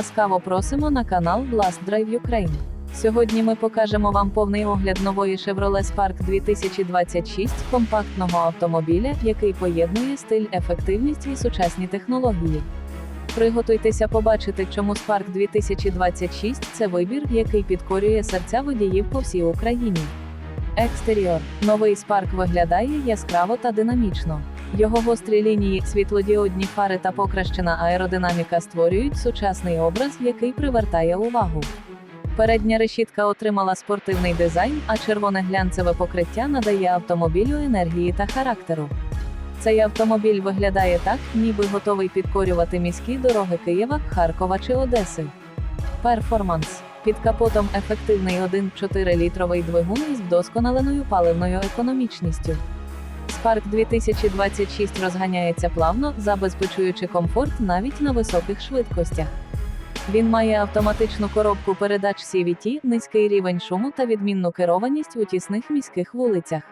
Ласкаво просимо на канал Blast Drive Ukraine. Сьогодні ми покажемо вам повний огляд нової Chevrolet Spark 2026 компактного автомобіля, який поєднує стиль, ефективність і сучасні технології. Приготуйтеся побачити, чому Spark 2026 це вибір, який підкорює серця водіїв по всій Україні. Екстер'єр. Новий Spark виглядає яскраво та динамічно. Його гострі лінії, світлодіодні фари та покращена аеродинаміка створюють сучасний образ, який привертає увагу. Передня решітка отримала спортивний дизайн, а червоне глянцеве покриття надає автомобілю енергії та характеру. Цей автомобіль виглядає так, ніби готовий підкорювати міські дороги Києва, Харкова чи Одеси. Перформанс. Під капотом ефективний 1,4 літровий двигун із вдосконаленою паливною економічністю. Spark 2026 розганяється плавно, забезпечуючи комфорт навіть на високих швидкостях. Він має автоматичну коробку передач CVT, низький рівень шуму та відмінну керованість у тісних міських вулицях.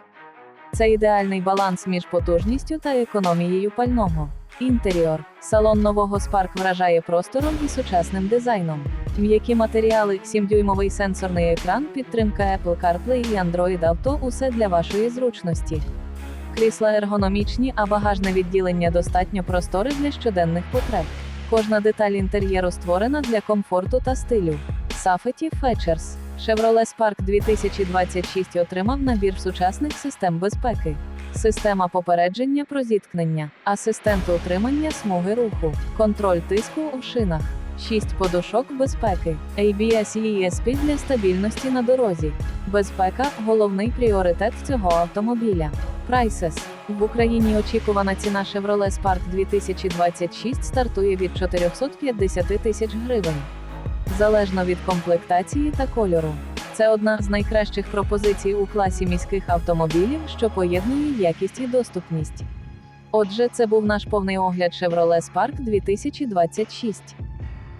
Це ідеальний баланс між потужністю та економією пального. Інтер'єр. Салон нового Spark вражає простором і сучасним дизайном. М'які матеріали, 7-дюймовий сенсорний екран, підтримка Apple CarPlay і Android Auto – усе для вашої зручності. Крісла ергономічні, а багажне відділення достатньо просторе для щоденних потреб. Кожна деталь інтер'єру створена для комфорту та стилю. Safety Features. Chevrolet Spark 2026 отримав набір сучасних систем безпеки. Система попередження про зіткнення, асистент утримання смуги руху, контроль тиску у шинах, 6 подушок безпеки, ABS і ESP для стабільності на дорозі. Безпека головний пріоритет цього автомобіля. Prices. В Україні очікувана ціна Chevrolet Spark 2026 стартує від 450 тисяч гривень. Залежно від комплектації та кольору. Це одна з найкращих пропозицій у класі міських автомобілів, що поєднує якість і доступність. Отже, це був наш повний огляд Chevrolet Spark 2026.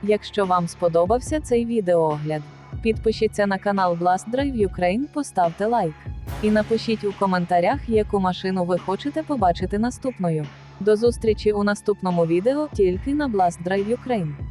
Якщо вам сподобався цей відеоогляд, підпишіться на канал Blast Drive Ukraine, поставте лайк. І напишіть у коментарях, яку машину ви хочете побачити наступною. До зустрічі у наступному відео тільки на Blast Drive Ukraine.